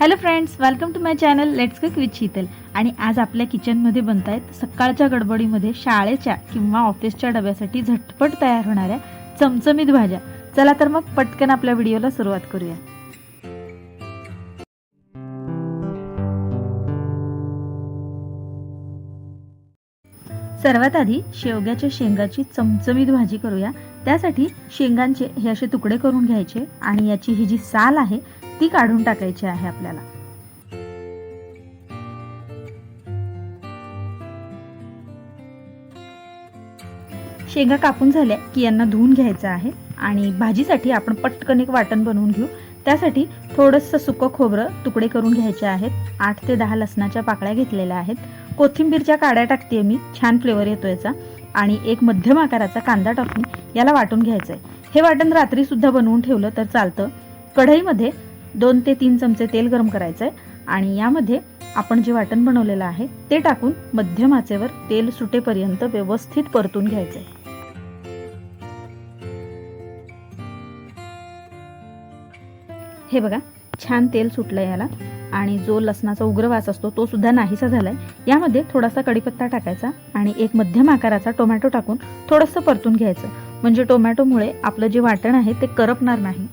Hello friends welcome to my channel let's cook with Sheetal आणि आज आपल्या किचनमध्ये बनत आहेत सकाळच्या गडबडीमध्ये शाळेच्या किंवा ऑफिसच्या डब्यासाठी झटपट तयार होणाऱ्या चमचमीत भाज्या. चला तर मग पटकन आपल्या व्हिडिओला सुरुवात करूया. सर्वात आधी शेवग्याच्या शेंगाची चमचमीत भाजी करूया. त्यासाठी शेंगांचे हे असे तुकडे करून घ्यायचे आणि याची ही जी साल आहे ती काढून टाकायची आहे आपल्याला. शेंगा कापून झाल्या की यांना धुवून घ्यायचं आहे आणि भाजीसाठी आपण पटकन एक वाटण बनवून घेऊ. त्यासाठी थोडंसं सुकं खोबरं तुकडे करून घ्यायचे आहेत. आठ ते दहा लसणाच्या पाकळ्या घेतलेल्या आहेत. कोथिंबीरच्या काड्या टाकते मी छान फ्लेवर येतो याचा. आणि एक मध्यम आकाराचा कांदा टाकून याला वाटून घ्यायचं आहे हे वाटण रात्री सुद्धा बनवून ठेवलं तर चालतं. कढईमध्ये दोन ते तीन चमचे तेल गरम करायचं आहे आणि यामध्ये आपण जे वाटण बनवलेलं आहे ते टाकून मध्यम आचेवर तेल सुटेपर्यंत व्यवस्थित परतून घ्यायचं आहे हे बघा छान तेल सुटलं याला आणि जो लसणाचा उग्र वास असतो तो सुद्धा नाहीसा झालाय. यामध्ये थोडासा कढीपत्ता टाकायचा आणि एक मध्यम आकाराचा टोमॅटो टाकून थोडंसं परतून घ्यायचं. म्हणजे टोमॅटोमुळे आपलं जे वाटण आहे ते करपणार नाही.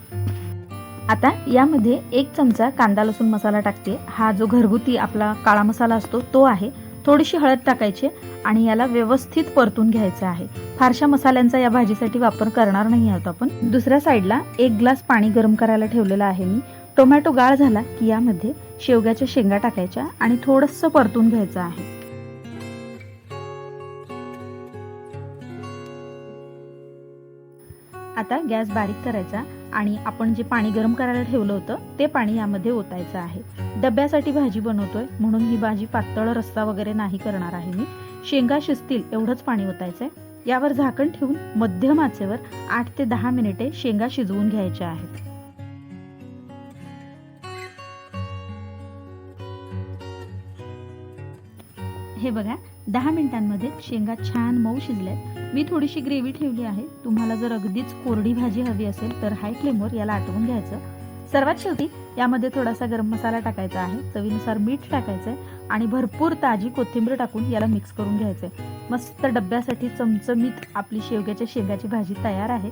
आता यामध्ये एक चमचा कांदा लसूण मसाला टाकते. हा जो घरगुती आपला काळा मसाला असतो तो आहे. थोडीशी हळद टाकायची आणि याला व्यवस्थित परतून घ्यायचं आहे. फारशा मसाल्यांचा या भाजीसाठी वापर करणार नाही आहोत आपण. दुसऱ्या साईडला एक ग्लास पाणी गरम करायला ठेवलेलं आहे मी. टोमॅटो गाळ झाला की यामध्ये शेवग्याच्या शेंगा टाकायच्या आणि थोडंसं परतून घ्यायचं आहे. आता गॅस बारीक करायचा आणि आपण जे पाणी गरम करायला ठेवलं होतं ते पाणी यामध्ये ओतायचं आहे. डब्यासाठी भाजी बनवतोय म्हणून ही भाजी पातळ रस्सा वगैरे नाही करणार आहे मी. शेंगा शिजतील एवढंच पाणी ओतायचंय. यावर झाकण ठेवून मध्यम आचेवर आठ ते दहा मिनिटे शेंगा शिजवून घ्यायच्या आहेत. हे बघा दहा मिनिटांमध्ये शेंगा छान मऊ शिजल्यात. मी थोडीशी ग्रेव्ही ठेवली आहे. तुम्हाला जर अगदीच कोरडी भाजी हवी असेल तर हाय फ्लेमवर याला आटवून घ्यायचं. सर्वात शेवटी यामध्ये थोडासा गरम मसाला टाकायचा आहे. चवीनुसार मीठ टाकायचं आहे आणि भरपूर ताजी कोथिंबीर टाकून याला मिक्स करून घ्यायचं आहे मस्त डब्यासाठी चमचमीत आपली शेवग्याच्या शेंगाची भाजी तयार आहे.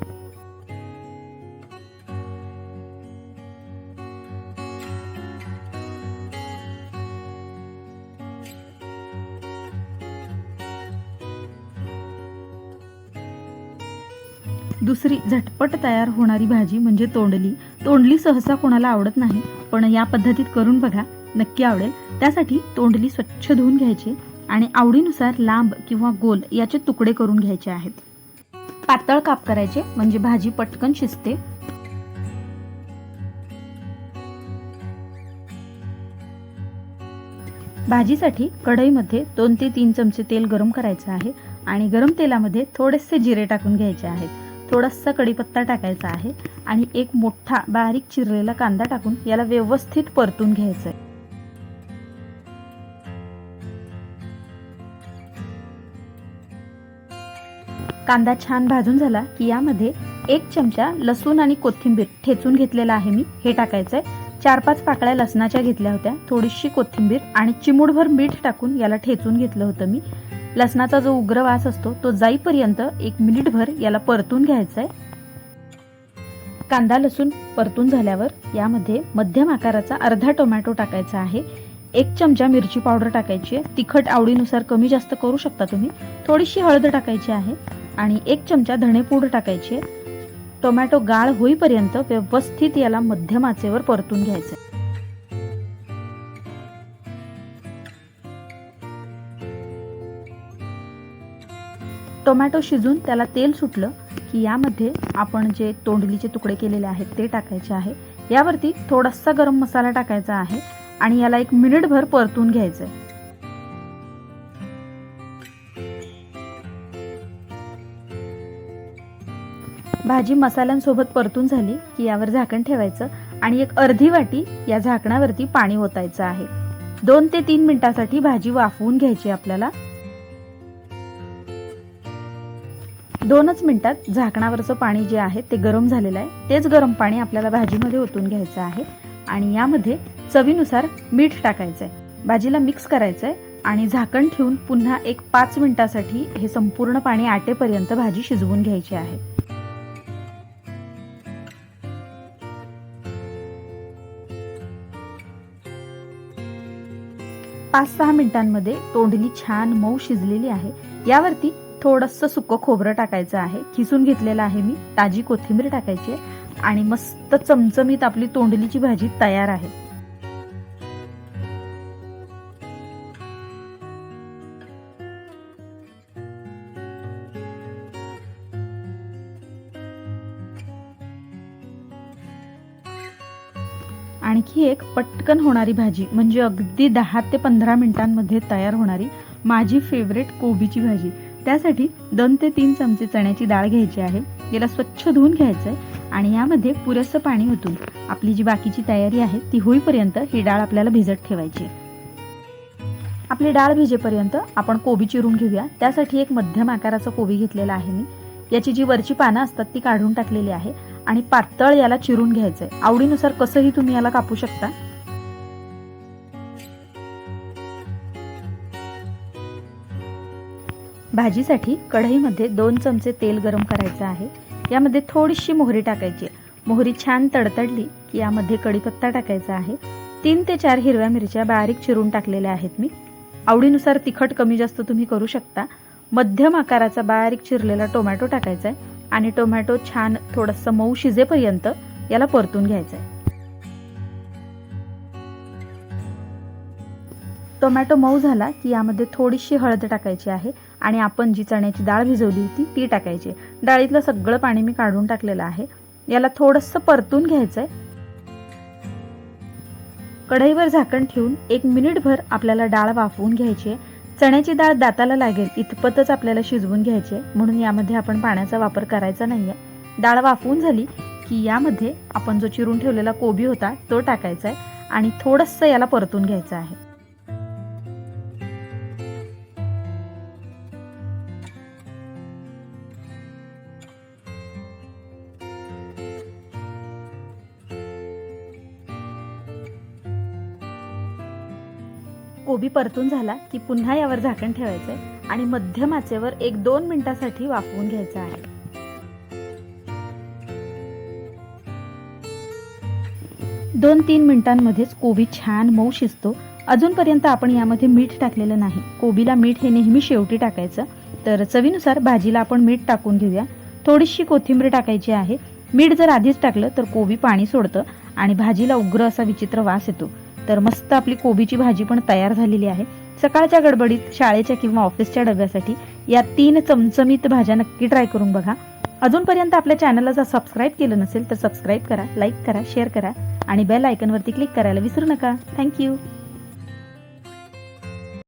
दुसरी झटपट तयार होणारी भाजी म्हणजे तोंडली. तोंडली सहसा कोणाला आवडत नाही पण या पद्धतीत करून बघा नक्की आवडेल. त्यासाठी तोंडली स्वच्छ धुवून घ्यायची आणि आवडीनुसार लांब किंवा गोल याचे तुकडे करून घ्यायचे आहेत. पातळ काप करायचे म्हणजे भाजी पटकन शिजते. भाजीसाठी कढईमध्ये दोन ते तीन चमचे तेल गरम करायचं आहे आणि गरम तेलामध्ये थोडेसे जिरे टाकून घ्यायचे आहेत. थोडासा कढीपत्ता टाकायचा आहे आणि एक मोठा बारीक चिरलेला कांदा टाकून याला व्यवस्थित परतून घ्यायचं आहे कांदा छान भाजून झाला की यामध्ये एक चमचा लसूण आणि कोथिंबीर ठेचून घेतलेला आहे मी. हे टाकायचं आहे चार पाच पाकळ्या लसणाच्या घेतल्या होत्या. थोडीशी कोथिंबीर आणि चिमूडभर मीठ टाकून याला ठेचून घेतलं होतं मी. लसणाचा जो उग्र वास असतो तो जाईपर्यंत एक मिनिटभर याला परतून घ्यायचा आहे कांदा लसूण परतून झाल्यावर यामध्ये मध्यम आकाराचा अर्धा टोमॅटो टाकायचा आहे. एक चमचा मिरची पावडर टाकायची आहे. तिखट आवडीनुसार कमी जास्त करू शकता तुम्ही. थोडीशी हळद टाकायची आहे आणि एक चमचा धणेपूड टाकायची आहे. टोमॅटो गाळ होईपर्यंत व्यवस्थित याला मध्यम आचेवर परतून घ्यायचं टोमॅटो शिजून त्याला तेल सुटलं की यामध्ये आपण जे तोंडलीचे तुकडे केलेले आहेत ते टाकायचे आहे. यावरती थोडासा गरम मसाला टाकायचा आहे आणि याला एक मिनिटभर परतून घ्यायचं आहे भाजी मसाल्यांसोबत परतून झाली की यावर झाकण ठेवायचं आणि एक अर्धी वाटी या झाकणावरती पाणी ओतायचं आहे. दोन ते तीन मिनिटासाठी भाजी वाफवून घ्यायची आपल्याला. दोनच मिनिटात झाकणावरचं पाणी जे आहे ते गरम झालेलं आहे. तेच गरम पाणी आपल्याला भाजीमध्ये ओतून घ्यायचं आहे आणि यामध्ये चवीनुसार मीठ टाकायचं आहे. भाजीला मिक्स करायचं आहे आणि झाकण ठेवून पुन्हा एक पाच मिनिटासाठी हे संपूर्ण पाणी आटेपर्यंत भाजी शिजवून घ्यायची आहे. पाच सहा मिनिटांमध्ये तोंडली छान मऊ शिजलेली आहे. यावरती थोडंसं सुकं खोबरं टाकायचं आहे. खिसून घेतलेलं आहे मी. ताजी कोथिंबीर टाकायची आहे. आणि मस्त चमचमीत आपली तोंडलीची भाजी तयार आहे. आणखी एक पटकन होणारी भाजी म्हणजे अगदी दहा ते पंधरा मिनिटांमध्ये तयार होणारी माझी फेवरेट कोबीची भाजी. त्यासाठी दोन ते तीन चमचे चण्याची डाळ घ्यायची आहे. याला स्वच्छ धुवून घ्यायचं आहे आणि यामध्ये पुरेसं पाणी ओतून आपली जी बाकीची तयारी आहे ती होईपर्यंत ही डाळ आपल्याला भिजत ठेवायची आपली डाळ भिजेपर्यंत आपण कोबी चिरून घेऊया. त्यासाठी एक मध्यम आकाराचा कोबी घेतलेला आहे मी. याची जी वरची पानं असतात ती काढून टाकलेली आहे आणि पातळ याला चिरून घ्यायचं आहे आवडीनुसार कसंही तुम्ही याला कापू शकता. भाजीसाठी कढईमध्ये दोन चमचे तेल गरम करायचं आहे. यामध्ये थोडीशी मोहरी टाकायची. आहे मोहरी छान तडतडली की यामध्ये कढीपत्ता टाकायचा आहे. तीन ते चार हिरव्या मिरच्या बारीक चिरून टाकलेल्या आहेत मी. आवडीनुसार तिखट कमी जास्त तुम्ही करू शकता. मध्यम आकाराचा बारीक चिरलेला टोमॅटो टाकायचा आहे आणि टोमॅटो छान थोडंसं मऊ शिजेपर्यंत याला परतून घ्यायचं आहे टोमॅटो मऊ झाला की यामध्ये थोडीशी हळद टाकायची आहे. आणि आपण जी चण्याची डाळ भिजवली होती ती टाकायची. डाळीतलं सगळं पाणी मी काढून टाकलेलं आहे. याला थोडंसं परतून घ्यायचं आहे कढईवर झाकण ठेवून एक मिनिटभर आपल्याला डाळ वाफवून घ्यायची आहे. चण्याची डाळ दाताला लागेल इतपतच आपल्याला शिजवून घ्यायची आहे. म्हणून यामध्ये आपण पाण्याचा वापर करायचा नाही आहे डाळ वाफवून झाली की यामध्ये आपण जो चिरून ठेवलेला कोबी होता तो टाकायचा आहे. आणि थोडंसं याला परतून घ्यायचं आहे. कोबी परतून झाला की पुन्हा यावर झाकण ठेवायचं आहे आणि मध्यम आचेवर एक दोन मिनिटासाठी वाफवून घ्यायचं आहे. दोन तीन मिनिटांमध्येच कोबी छान मऊ शिजतो. अजूनपर्यंत आपण यामध्ये मीठ टाकलेलं नाही. कोबीला मीठ हे नेहमी शेवटी टाकायचं. तर चवीनुसार भाजीला आपण मीठ टाकून घेऊया. थोडीशी कोथिंबीर टाकायची आहे. मीठ जर आधीच टाकलं तर कोबी पाणी सोडतं आणि भाजीला उग्र असा विचित्र वास येतो. तर मस्त आपली कोबीची भाजी पण तयार झालेली आहे. सकाळच्या गडबडीत शाळेच्या किंवा ऑफिसच्या डब्यासाठी या तीन चमचमीत भाज्या नक्की ट्राय करून बघा. अजूनपर्यंत आपल्या चॅनलला जर सबस्क्राईब केलं नसेल तर सबस्क्राईब करा लाईक करा शेअर करा आणि बेल आयकनवरती क्लिक करायला विसरू नका. थँक्यू